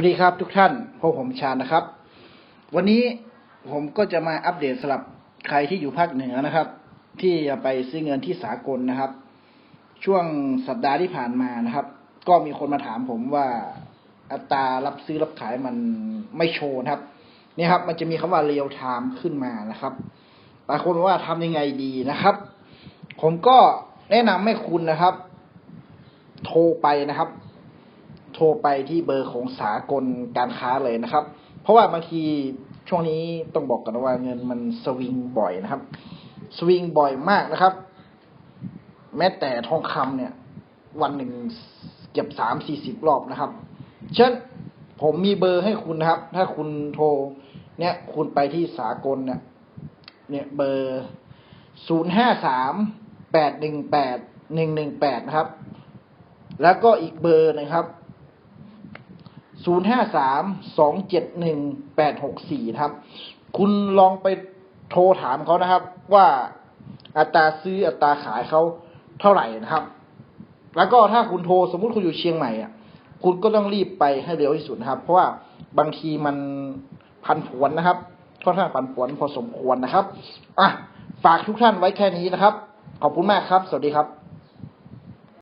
วัสดีครับทุกท่านพบผมชาญนะครับ วันนี้ผมก็จะมาอัปเดตสำหรับใครที่อยู่ภาคเหนือนะครับ ที่จะไปซื้อเงินที่สากลนะครับ ช่วงสัปดาห์ที่ผ่านมานะครับ ก็มีคนมาถามผมว่าอัตรารับซื้อรับขายมันไม่โชว์นะครับนี่ครับ มันจะมีคำว่าเรียลไทม์ขึ้นมานะครับหลายคนบอกว่าทำยังไงดีนะครับ ผมก็แนะนำให้คุณนะครับ โทรไปนะครับ โทรไปที่เบอร์ของสากลการค้าเลยนะครับ เพราะว่าบางทีช่วงนี้ต้องบอกกันว่าเงินมันสวิงบ่อยนะครับ สวิงบ่อยมากนะครับ แม้แต่ทองคำเนี่ย วันหนึ่งเก็บสามสี่สิบรอบนะครับ เช่นผมมีเบอร์ให้คุณนะครับ ถ้าคุณโทร เนี่ย คุณไปที่สากลเนี่ย เนี่ยเบอร์ศูนย์ห้าสามแปดหนึ่งแปดหนึ่งหนึ่งแปดนะครับ แล้วก็อีกเบอร์นะครับ ศูนย์ห้าสามสองเจ็ดหนึ่งแปดหกสี่ครับ คุณลองไปโทรถามเขานะครับ ว่าอัตราซื้ออัตราขายเขาเท่าไหร่นะครับ แล้วก็ถ้าคุณโทรสมมุติคุณอยู่เชียงใหม่อะ คุณก็ต้องรีบไปให้เร็วที่สุดนะครับ เพราะว่าบางทีมันพันผวนนะครับค่อนข้างพันผวนพอสมควรนะครับ อะ ฝากทุกท่านไว้แค่นี้นะครับ ขอบคุณมากครับ สวัสดีครับ